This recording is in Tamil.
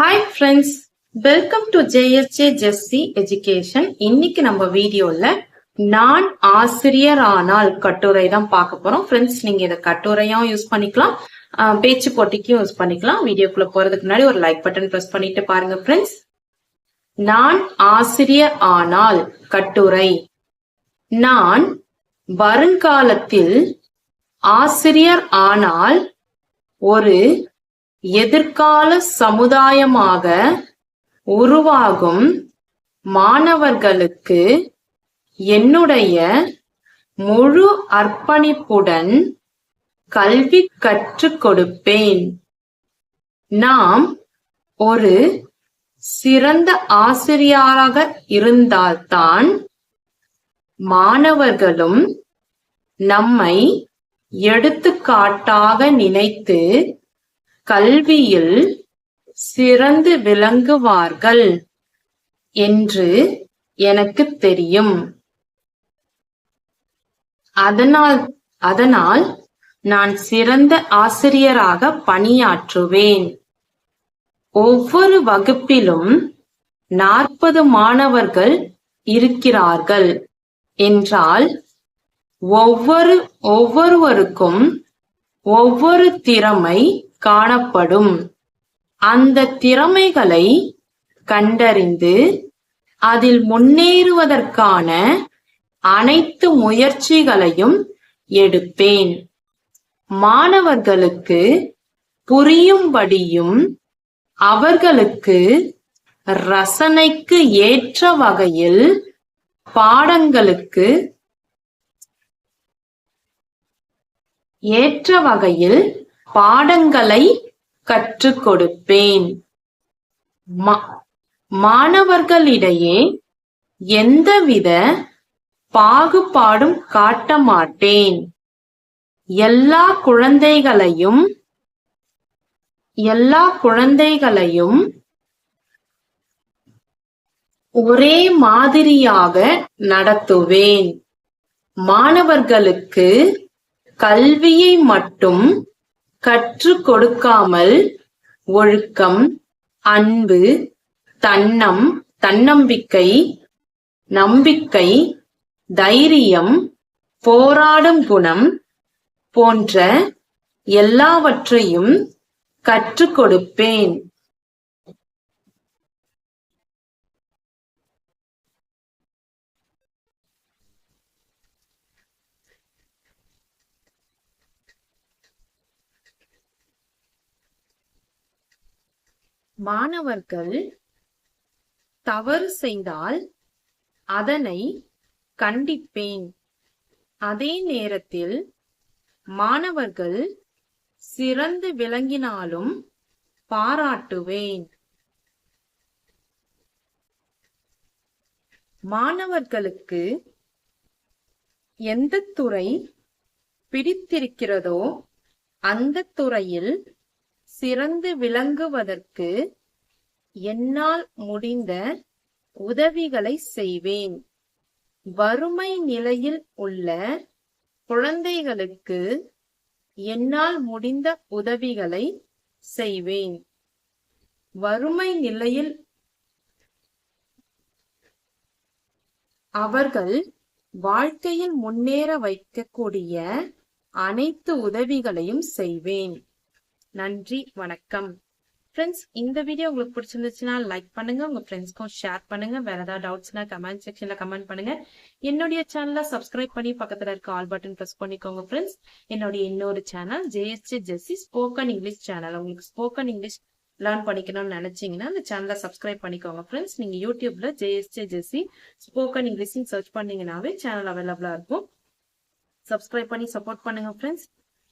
Hi friends welcome to JSJ Jessy education இன்னைக்கு நம்ம வீடியோல நான் ஆசிரியர் ஆனால் கட்டுரை தான் பார்க்க போறோம். ஃப்ரெண்ட்ஸ் நீங்க இதை கட்டுரையும் யூஸ் பண்ணிக்கலாம். பேச்சு போட்டிக்கும் யூஸ் பண்ணிக்கலாம். வீடியோக்குள்ள போறதுக்கு முன்னாடி ஒரு லைக் பட்டன் ப்ரெஸ் பண்ணிட்டு பாருங்க ஃப்ரெண்ட்ஸ் நான் ஆசிரியர் ஆனால் கட்டுரை. நான் வருங்காலத்தில் ஆசிரியர் ஆனால் ஒரு எதிர்கால சமுதாயமாக உருவாகும் மாணவர்களுக்கு என்னுடைய முழு அர்ப்பணிப்புடன் கல்வி கற்றுக் கொடுப்பேன். நாம் ஒரு சிறந்த ஆசிரியராக இருந்தால்தான் மாணவர்களும் நம்மை எடுத்துக்காட்டாக நினைத்து கல்வியில் சிறந்து விளங்குவார்கள் என்று எனக்கு தெரியும். அதனால் அதனால் நான் சிறந்த ஆசிரியராக பணியாற்றுவேன். ஒவ்வொரு வகுப்பிலும் நாற்பது மாணவர்கள் இருக்கிறார்கள் என்றால் ஒவ்வொரு ஒவ்வொருவருக்கும் ஒவ்வொரு திறமை காணப்படும். அந்த திறமைகளை கண்டறிந்து அதில் முன்னேறுவதற்கான அனைத்து முயற்சிகளையும் எடுப்பேன். மாணவர்களுக்கு புரியும்படியும் அவர்களுக்கு ரசனைக்கு ஏற்ற வகையில் பாடங்களுக்கு ஏற்ற வகையில் பாடங்களை கற்றுக் கொடுப்பேன் மாணவர்களிடையே எந்தவித பாகுபாடும் காட்ட மாட்டேன். எல்லா குழந்தைகளையும் எல்லா குழந்தைகளையும் ஒரே மாதிரியாக நடத்துவேன். மாணவர்களுக்கு கல்வியை மட்டும் கற்றுக் கொடுக்காமல் ஒழுக்கம் அன்பு தன்னம் தன்னம்பிக்கை நம்பிக்கை தைரியம் போராடும் குணம் போன்ற எல்லாவற்றையும் கற்றுக் கொடுப்பேன் மாணவர்கள் தவறு செய்தால் அதனை கண்டிப்பேன். அதே நேரத்தில் மாணவர்கள் சிறந்து விளங்கினாலும் பாராட்டுவேன். மாணவர்களுக்கு எந்த துறை பிடித்திருக்கிறதோ அந்த துறையில் சிறந்து விளங்குவதற்கு என்னால் முடிந்த உதவிகளை செய்வேன். வறுமை நிலையில் உள்ள குழந்தைகளுக்கு என்னால் முடிந்த உதவிகளை செய்வேன். வறுமை நிலையில் அவர்கள் வாழ்க்கையில் முன்னேற வைக்கக்கூடிய அனைத்து உதவிகளையும் செய்வேன். நன்றி வணக்கம். ஃப்ரெண்ட்ஸ் இந்த வீடியோ உங்களுக்கு பிடிச்சிருந்துச்சுன்னா லைக் பண்ணுங்க உங்க ஃப்ரெண்ட்ஸ்க்கும் ஷேர் பண்ணுங்க. வேற ஏதாவது டவுட்ஸ்னா கமெண்ட் செக்ஷன்ல கமெண்ட் பண்ணுங்க. என்னுடைய சேனலை சப்ஸ்கிரைப் பண்ணி பக்கத்துல இருக்க ஆல் பட்டன் ப்ரெஸ் பண்ணிக்கோங்க ஃப்ரெண்ட்ஸ் என்னுடைய இன்னொரு channel JST Jessy spoken English channel உங்களுக்கு ஸ்போக்கன் இங்கிலீஷ் லேர்ன் பண்ணிக்கணும்னு நினைச்சீங்கன்னா அந்த சேனலை சப்ஸ்கிரைப் பண்ணிக்கோங்க ஃப்ரெண்ட்ஸ் நீங்க யூடியூப்ல JST Jessy spoken English search பண்ணீங்கன்னாவே channel அவைலபிளா இருக்கும். சப்ஸ்கிரைப் பண்ணி சப்போர்ட் பண்ணுங்க friends